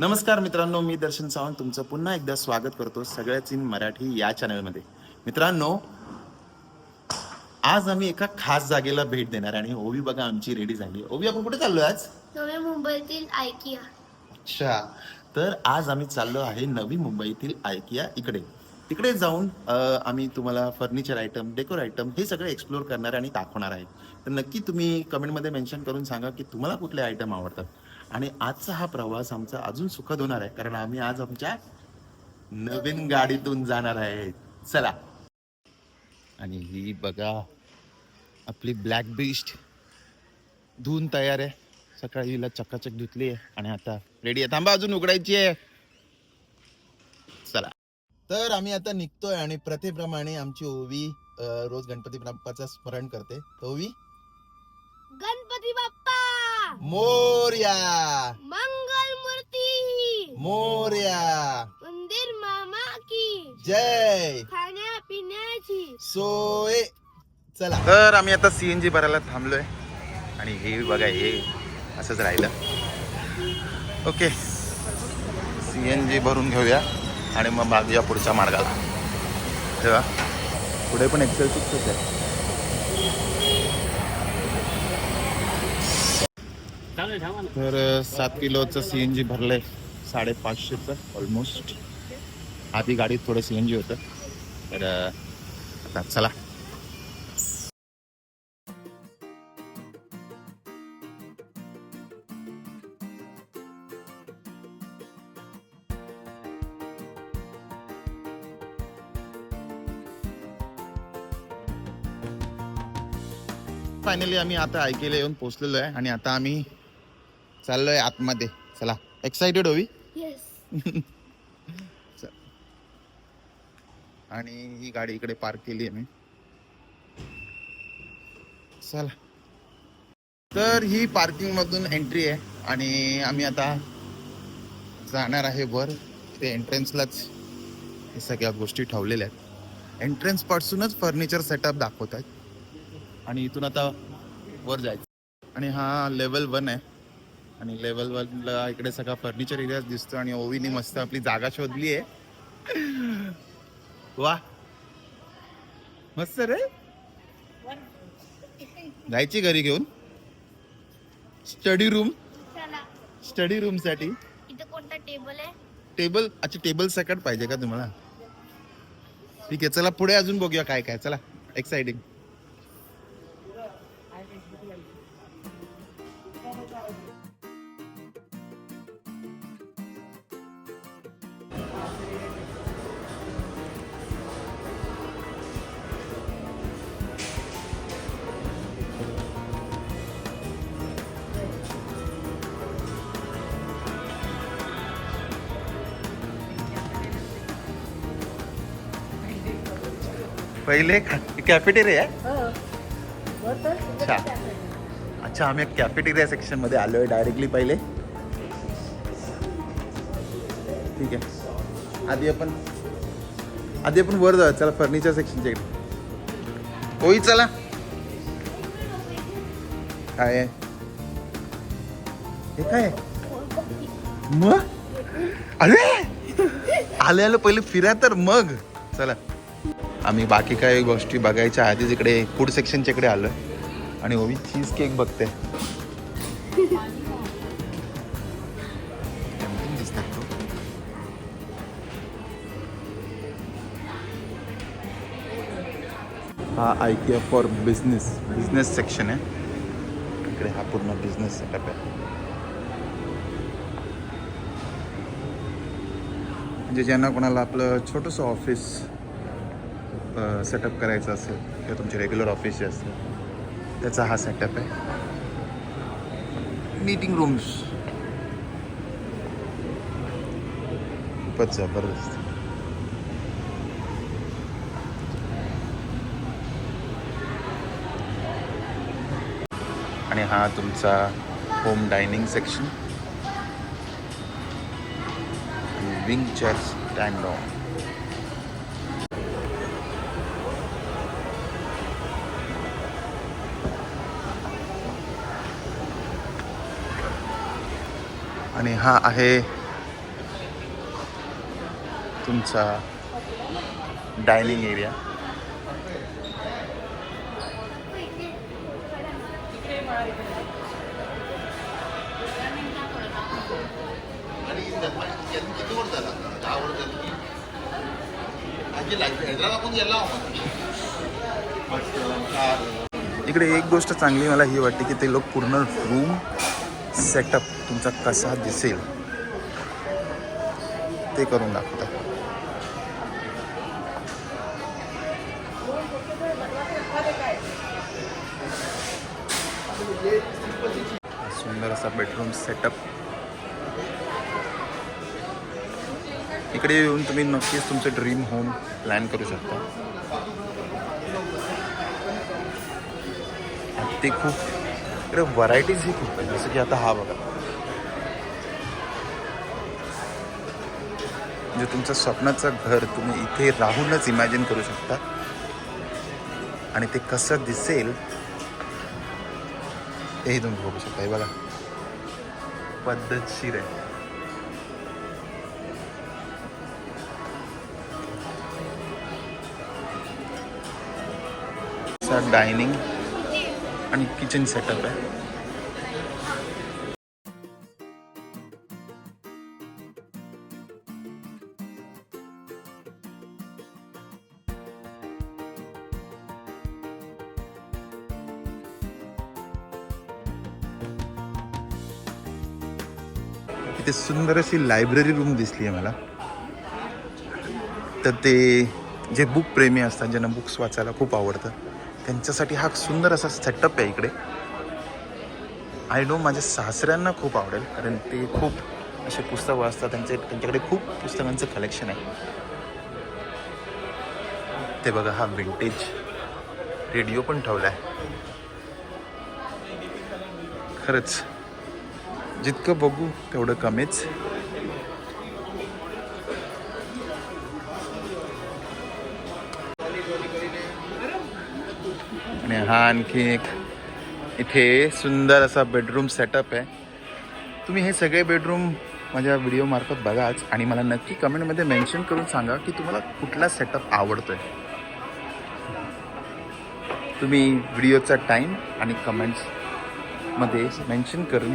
नमस्कार मित्रांनो मी दर्शन सावंत तुमचं पुन्हा एकदा स्वागत करतो सगळ्याच इन मराठी या चॅनलमध्ये. मित्रांनो आज आम्ही एका खास जागेला भेट देणार आणि ओवी बघा आमची रेडी झाली. ओवी आपण कुठे चाललोय आज? नवी मुंबईतील आयकिया. अच्छा. तर आज आम्ही चाललो आहे नवी मुंबईतील आयकिया इकडे. तिकडे जाऊन आम्ही तुम्हाला फर्निचर आयटम डेकोर आयटम हे सगळे एक्सप्लोर करणार आणि दाखवणार आहे. तर नक्की तुम्ही कमेंटमध्ये मेन्शन करून सांगा की तुम्हाला कुठले आयटम आवडतात. आणि आजचा हा प्रवास आमचा अजून सुखद होणार आहे कारण आम्ही आज आमच्या नवीन गाडीतून जाणार आहे. चला. आणि ही बघा आपली ब्लॅक बिस्ट धुवून तयार आहे. सकाळी हिला चकाचक धुतली आहे आणि आता रेडी आहे. थांबा अजून उघडायची आहे. चला. तर आम्ही आता निघतोय आणि प्रथेप्रमाणे आमची ओवी रोज गणपती बाप्पाचं स्मरण करते. ओवी? गणपती बाप्पा! मोर्या. मंगल मूर्ती मोर्या. मंदिर मामा की. जय. खाण्या पिण्याची सोय. चला. तर आम्ही आता सीएनजी भरायला थांबलोय. आणि हे बघा हे असंच राहिलं. ओके. सीएनजी भरून घेऊया आणि मग मागूया पुढच्या मार्गाला. तेव्हा पुढे पण एक्सेल सिक्सच आहे. तर सात किलोचं सी एन जी भरलंय. साडेपाचशेचं ऑलमोस्ट आधी गाडीत थोडं सी एन जी होतं. तर आता चला. फायनली आम्ही आता ऐकेला येऊन पोहोचलेलो आहे आणि आता आम्ही चाललोय आतमध्ये. चला एक्साइटेड होवी येस आणि ही गाडी इकडे पार्क केली आहे मी. चला. तर ही पार्किंग मधून एंट्री आहे आणि आम्ही आता जाणार आहे वर. ते एंट्रन्सलाच हे सगळ्या गोष्टी ठेवलेल्या आहेत. एंट्रन्स पासूनच फर्निचर सेटअप दाखवत आहेत. आणि इथून आता वर जायचं. आणि हा लेवल वन आहे. आणि लेवल वनला इकडे सगळा फर्निचर एरिया दिसतो आणि ओवीने मस्त आपली जागा शोधली आहे. वा. मस्त रे. जायची घरी घेऊन? स्टडी रूम स्टडी रूमसाठी? इथे कोणता टेबल आहे? टेबल अच्छा टेबल सकट पाहिजे का तुम्हाला? ठीक आहे चला पुढे अजून बघूया काय काय. चला एक्साइटिंग पहिले कॅफेटेरिया अच्छा. अच्छा आम्ही कॅफेटेरिया सेक्शनमध्ये आलोय डायरेक्टली पहिले. ठीक आहे. आधी आपण आधी आपण वर जाऊया. चला फर्निचर सेक्शनच्या इकडे. होई चला. काय आहे? हे काय आहे? मग? अरे! आले आलं पहिले फिरा तर मग. चला. आम्ही बाकी काही गोष्टी बघायच्या आधीच इकडे फूड सेक्शनच्या इकडे आलो आणि ओवी चीज केक बघते. हा I K for business business section आहे. इकडे हा पूर्ण बिझनेस सेटअप आहे. म्हणजे ज्यांना कोणाला आपलं छोटंसं ऑफिस सेटअप करायचं असेल किंवा तुमचे रेग्युलर ऑफिस जे असेल त्याचा हा सेटअप आहे. मीटिंग रूम्स खूपच जबरदस्त. आणि हा तुमचा home dining section wing chair stand on आणि हा आहे तुमचा डायनिंग एरिया. इकडे एक गोष्ट चांगली मला ही वाटते की ते लोक पूर्ण रूम सेटअप तुमचा कसा दिसेल? ते करून दाखवतात सुंदर असा बेडरूम सेटअप इकडे येऊन तुम्ही नक्कीच तुमचं ड्रीम होम प्लॅन करू शकता. ते खूप इकडे व्हरायटीजही खूप आहेत जसं की आता हा बघा. म्हणजे तुमचं स्वप्नाचं घर तुम्ही इथे राहूनच इमॅजिन करू शकता. आणि ते कसं दिसेल तेही तुम्ही बघू शकता. हे बघा. पद्धतशीर आहे. डायनिंग आणि किचन सेटअप आहे. इथे सुंदर अशी लायब्ररी रूम दिसली आहे मला. तर ते जे बुक प्रेमी असतात ज्यांना बुक्स वाचायला खूप आवडतं त्यांच्यासाठी हा सुंदर असा सेटअप आहे इकडे. आय नो माझ्या सासऱ्यांना खूप आवडेल कारण ते खूप असे पुस्तक वाचतात त्यांचे त्यांच्याकडे खूप पुस्तकांचं कलेक्शन आहे. ते बघा हा विंटेज रेडिओ पण ठेवला आहे खरंच जितकं बघू तेवढं कमीच. आणि हा आणखी एक इथे सुंदर असा बेडरूम सेटअप आहे. तुम्ही हे सगळे बेडरूम माझ्या व्हिडिओमार्फत बघाच आणि मला नक्की कमेंटमध्ये मेन्शन करून सांगा की तुम्हाला कुठला सेटअप आवडतो आहे तुम्ही व्हिडिओचा टाईम आणि कमेंट्समध्ये मेन्शन करून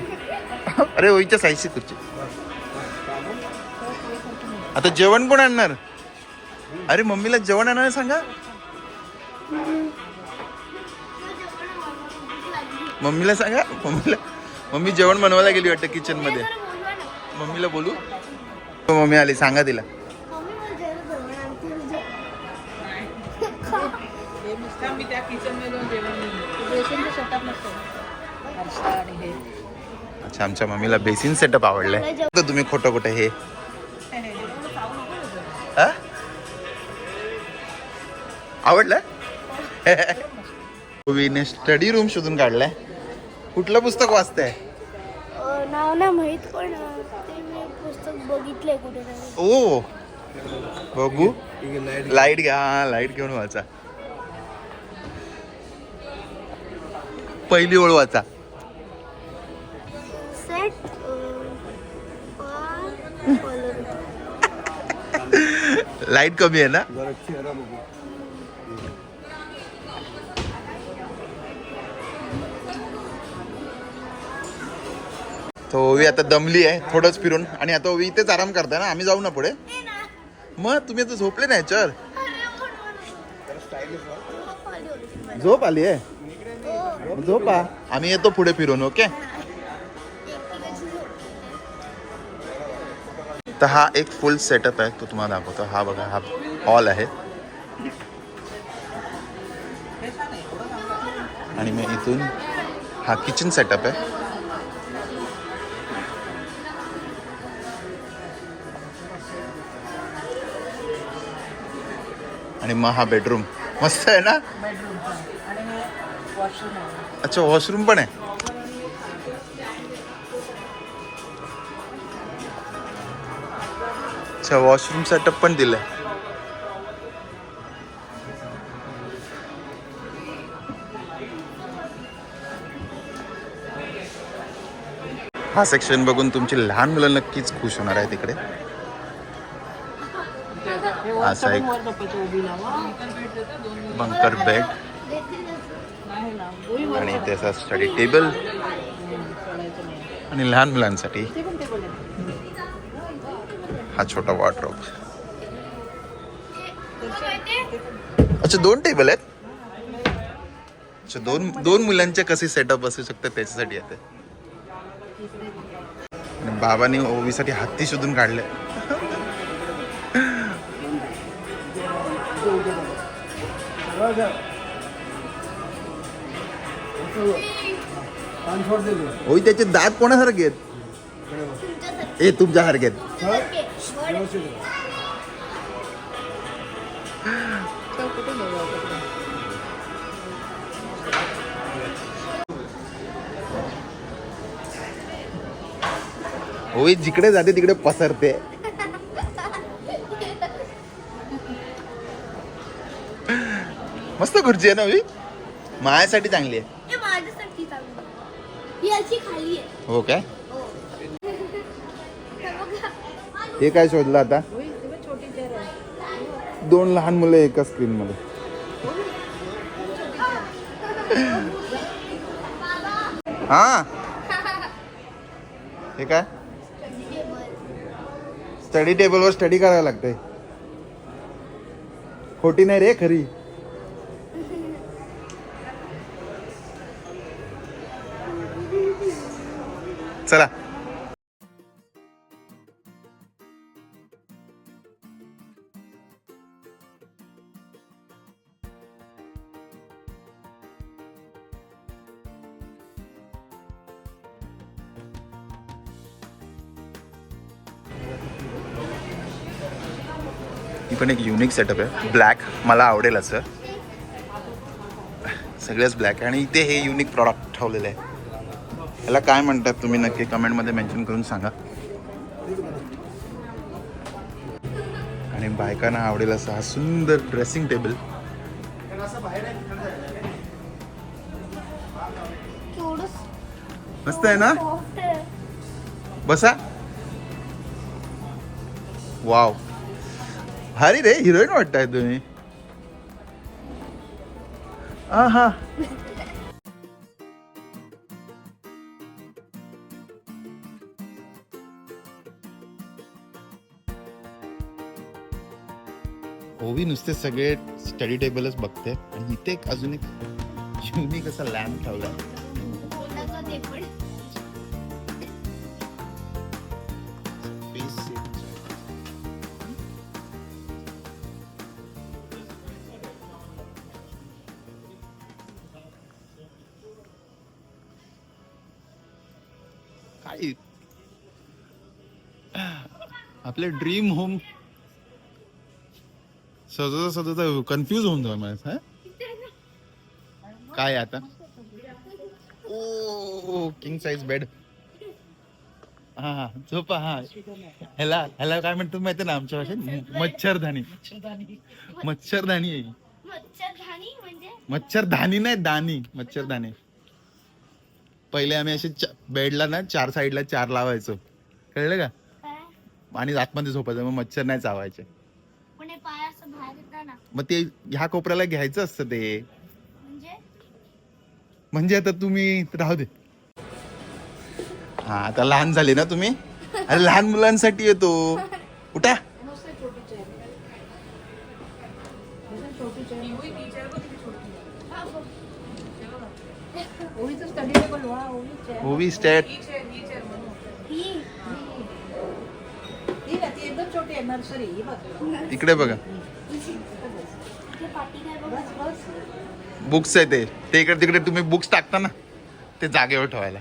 अरे ओईच्या साईजची खुर्ची. आता जेवण कोण आणणार? अरे मम्मीला जेवण आणायला सांगा. मम्मीला सांगा. मम्मीला मम्मी जेवण बनवायला गेली वाटतं किचनमध्ये. मम्मीला बोलू? हो, मम्मी आली. सांगा तिला. हे नुसतं मी त्या किचन मधून जेवण बेसनचं सेटअप नसतो आरसा आणि हे. अच्छा आमच्या मम्मीला बेसिन सेटअप आवडलाय. तर तुम्ही खोटं खोटं हे. हा? आवडलं? ओवीने स्टडी रूम शोधून काढलाय. कुठलं पुस्तक वाचताय? नाव नाही माहीत पण अं, ते मी पुस्तक बघितलंय कुठे ओ बघू. लाइट घ्या हा लाइट घेऊन वाचा. पहिली ओळ वाचा. सेट लाइट कमी आहे ना? तो ओवी आता दमली आहे थोडंच फिरून. आणि आता ओवी इथेच आराम करताय ना आम्ही जाऊ ना पुढे. मग तुम्ही आता झोपले नाही चल. झोप आली आहे? झोपा. आम्ही येतो पुढे फिरून ओके? तर हा एक फुल सेटअप आहे तो तुम्हाला दाखवतो. हा बघा हा हॉल आहे. आणि मग इथून हा किचन सेटअप आहे. आणि मग हा बेडरूम मस्त आहे ना? अच्छा वॉशरूम पण आहे. अच्छा वॉशरूम सेटअप पण दिलंय. हा सेक्शन बघून तुमची लहान मुलं नक्कीच खुश होणार आहे तिकडे असा एक- बंकर बेड आणि त्याचा स्टडी टेबल आणि लहान मुलांसाठी हा छोटा वॉर्ड्रॉप अच्छा दोन टेबल आहेत? अच्छा दोन दोन मुलांचे कसे सेटअप असू शकतात त्याच्यासाठी आता? बाबाने ओवीसाठी हत्ती शोधून काढले. होई त्याचे दात कोणासारखे आहेत? ए तुमच्यासारखे? होई जिकडे जाते तिकडे पसरते. मस्त खुर्ची आहे ना होई माझ्यासाठी चांगली आहे. हे माझ्यासाठी चांगलं ही अशी खाली आहे. हो काय? हो. हे काय शोधलं आता? दोन लहान मुलं एका स्क्रीन मध्ये हा? हे काय? स्टडी टेबलवर स्टडी करायला लागतंय. खोटी नाही रे खरी. चला. ही पण एक युनिक सेटअप आहे. ब्लॅक मला आवडेल असं. सगळेच ब्लॅक आणि इथे हे युनिक प्रॉडक्ट ठेवलेलं आहे. याला काय म्हणतात तुम्ही नक्की कमेंटमध्ये मेन्शन करून सांगा. आणि बायकांना आवडेल असा हा सुंदर ड्रेसिंग टेबल मस्त आहे ना. बसा. वाव भारी रे हिरोईन वाटताय तुम्ही. हा ओवी नुसते सगळे स्टडी टेबलच बघते. आणि इथे एक अजून एक युनिक असा लॅम्प ठेवला. काय? आपले ड्रीम होम सजवता सजवता कन्फ्यूज होऊन मला हा? काय आता? ओ किंग साईज बेड हा हा झोपा हा. ह्याला ह्याला काय म्हणतो माहिती ना आमच्या भाषेत? मच्छरदाणी. मच्छरदाणी. आहे. मच्छरदाणी म्हणजे? नाही दाणी. मच्छरदाणी. पहिले आम्ही असे बेडला ना चार साईडला चार लावायचो. कळलं का? आणि आतमध्ये झोपायचं मग मच्छर नाही चावायचे पण हे पाय असं बाहेर येतात ना. मग ते ह्या कोपऱ्याला घ्यायचं असतं ते. म्हणजे? म्हणजे आता तुम्ही राहू दे. हा आता लहान झाले ना तुम्ही? अरे लहान मुलांसाठी येतो. उठा. आहे छोटी छोटी आहे नर्सरी ही बघ. इकडे बघा. बस बस बुक्स आहे ते. ते इकडे तिकडे तुम्ही बुक्स टाकता ना ते जागेवर ठेवायला.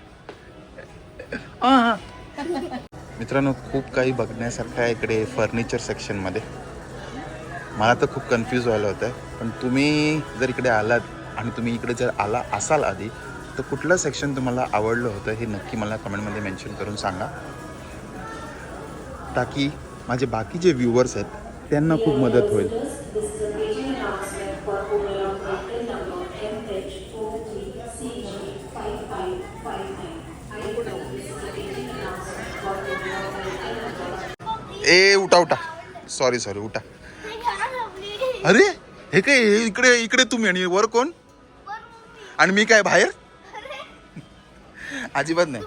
मित्रांनो खूप काही बघण्यासारखं आहे इकडे फर्निचर सेक्शनमध्ये मला तर खूप कन्फ्यूज व्हायला होतं पण तुम्ही जर इकडे आलात आणि तुम्ही इकडे जर आला असाल आधी तर कुठलं सेक्शन तुम्हाला आवडलं होतं हे नक्की मला कमेंटमध्ये मेन्शन करून सांगा. ताकी माझे बाकी जे व्ह्युअर्स आहेत त्यांना खूप मदत होईल. ए उठा उठा. सॉरी सॉरी उठा. अरे हे काय हे इकडे इकडे तुम्ही आणि वर कोण? आणि मी काय बाहेर? अजिबात नाही.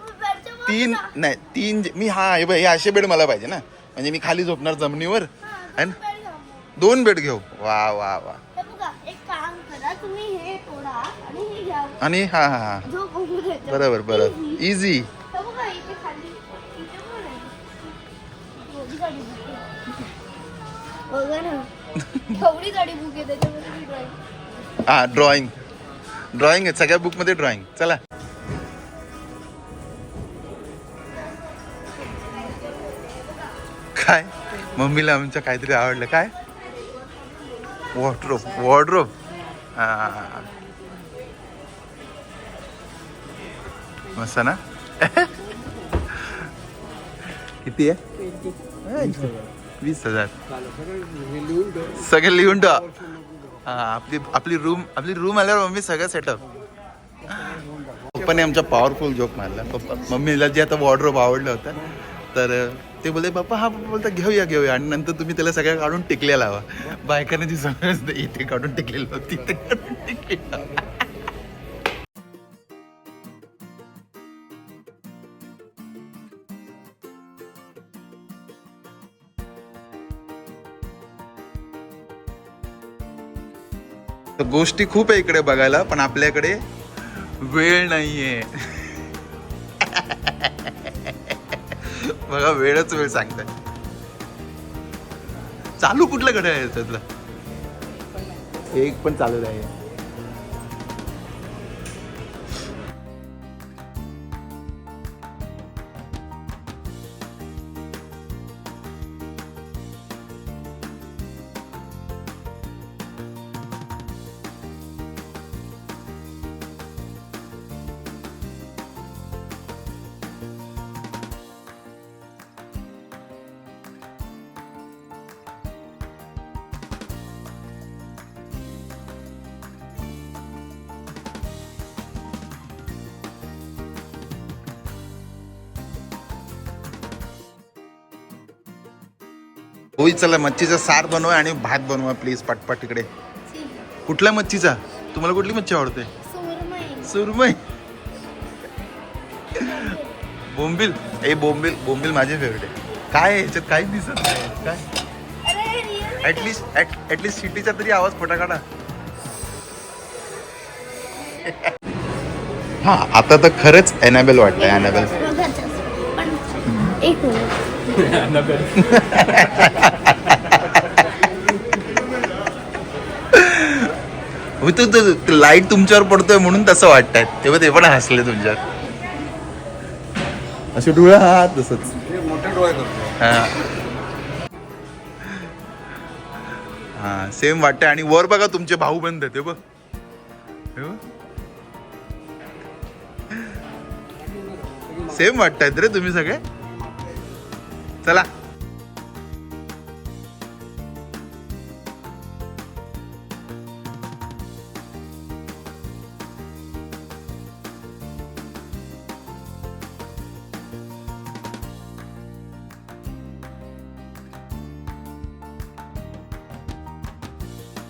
तीन. नाही तीन मी हा हे असे बेड मला पाहिजे ना. म्हणजे मी खाली झोपणार जमिनीवर ना? मग. दोन बेड घेऊ. वा वा वा. हे बघा एक काम करा तुम्ही हे तोडा आणि हे घ्या. आणि हा हा हा. जो बघू त्याच्यात. बरोबर बरोबर. इझी हे बघा इथे खाली. इथे पण आहे. एवढी गाडी बुक आहे. बघा ना. एवढी गाडी बुक आहे त्याच्यामध्ये मी drive. हा ड्रॉइंग ड्रॉइंग आहे सगळ्या बुकमध्ये ड्रॉइंग चला. काय? मम्मीला आमच्या काहीतरी आवडलं. काय? वॉर्ड्रोब वॉर्ड्रोब हां. मस्त ना? किती आहे? वीस हजार. सगळं लिहून ठेवा. हां आपली आपली रूम आपली रूम आल्यावर मम्मी सगळं सेटअप पप्पाने आमचा पॉवरफुल जोक मारला. पप्पा मम्मीला जे आता वॉर्ड्रोप आवडलं होतं तर ते बोलले बाप्पा हा पप्पा बोलता घेऊया घेऊया. आणि नंतर तुम्ही त्याला सगळ्या काढून टिकल्या लावा बायकांना जी सगळं इथे काढून टिकलेलं होती ते काढून टिकले गोष्टी खूप आहे इकडे बघायला पण आपल्याकडे वेळ नाहीये. बघा वेळच वेळ सांगताय. चालू कुठलं घड्याळ आहे त्यातलं? एक पण चालू आहे होई चला मच्छीचा सार बनवा आणि भात बनवा प्लीज पटपट इकडे. कुठल्या मच्छीचा? तुम्हाला कुठली मच्छी आवडते? सुरमई. बोंबील. बोंबिल ए बोंबिल बोंबिल माझे फेवरेट आहे. काय याच्यात? काहीच दिसत नाही काय? अरे रिअल ऍटलिस्ट सिटीचा तरी आवाज फटा काढा. हा आता तर खरंच एनाबेल वाटतंय एनाबेल एक हो तो लाइट तुमच्यावर पडतोय म्हणून तसं वाटतंय. तेव्हा ते पण हसले तुमच्यावर. असे डोळे हा तसंच. मोठे डोळे करतो. हा. हा सेम वाटतंय. आणि वर बघा तुमचे भाऊ बंद ते बघ. सेम वाटतायत रे तुम्ही सगळे. चला.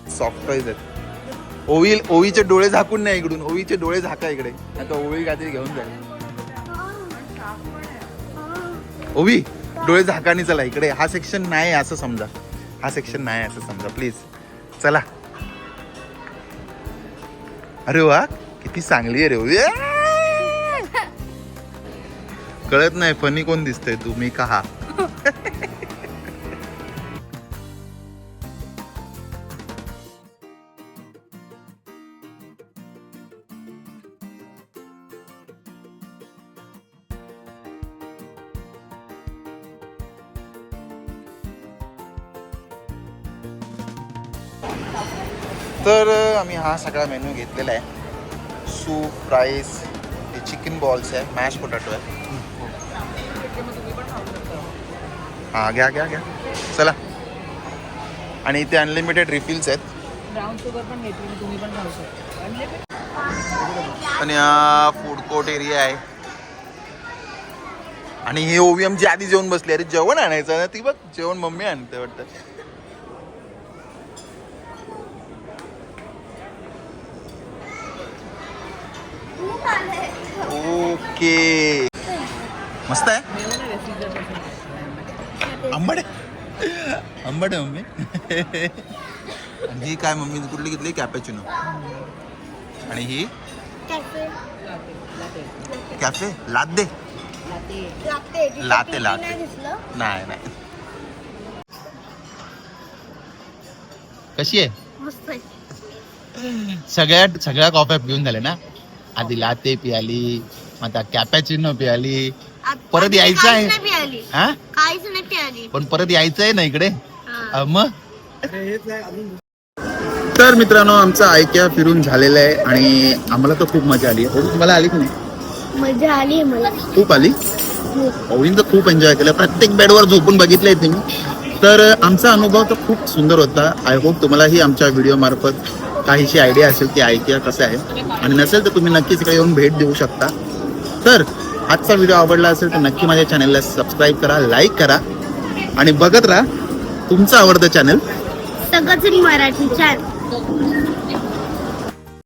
सॉफ्ट टॉईज आहेत. ओवी ओवीचे डोळे झाकून नाही इकडून. ओवीचे डोळे झाका इकडे. आता ओवी काहीतरी घेऊन जाईल ओवी डोळे झाकानी चला इकडे हा सेक्शन नाही असं समजा. हा सेक्शन नाही असं समजा. प्लीज चला. अरे वा किती चांगली आहे रे. कळत नाही फनी कोण दिसतंय तू? मी का हा? तर आम्ही हा सगळा मेन्यू घेतलेला आहे. सूप राईस हे चिकन बॉल्स आहे मॅश पोटॅटो आहे. हा घ्या घ्या घ्या. चला. आणि इथे अनलिमिटेड रिफिल्स आहेत. आणि हा फूड कोर्ट एरिया आहे. आणि हे ओवीएम जी आधी जेवण बसली. अरे जेवण आणायचं ना ती बघ. जेवण मम्मी आणते वाटतं. ओके. मस्त आहे? पासून. आंबट आहे. आंबट आहे मम्मी. आणि ही काय मम्मी कुठली घेतली? कॅपेचिनो आणि ही? कॅफे लाद लाते, लाते. नाही नाही. कशी आहे? सगळ्या सगळ्या कॉफ्या पिऊन झाल्या ना? आधी लाते पियाली आता कॅपॅचिनो पियाली. परत यायचं आहे. हा? काहीच नाही पियाली. पण परत यायचं आहे ना इकडे? हा. मग? तर मित्रांनो आमचा ऐक्या फिरून झालेला आहे आणि आम्हाला तर खूप मजा आली. आहे तुम्हाला आली की नाही? मजा आली मला. खूप आली? तर खूप एन्जॉय केलं. प्रत्येक बेडवर झोपून बघितलंय तुम्ही. तर आमचा अनुभव तर खूप सुंदर होता. आय होप तुम्हालाही आमच्या व्हिडिओ मार्फत काहीशी आयडिया असेल की ऐकूया कसं आहे. आणि नसेल तर तुम्ही नक्कीच इकडे येऊन भेट देऊ शकता. तर आजचा व्हिडिओ आवडला असेल तर नक्की माझ्या चॅनलला सबस्क्राईब करा लाईक करा. आणि बघत राहा तुमचं आवडतं चॅनल सगळंच मराठी चॅनल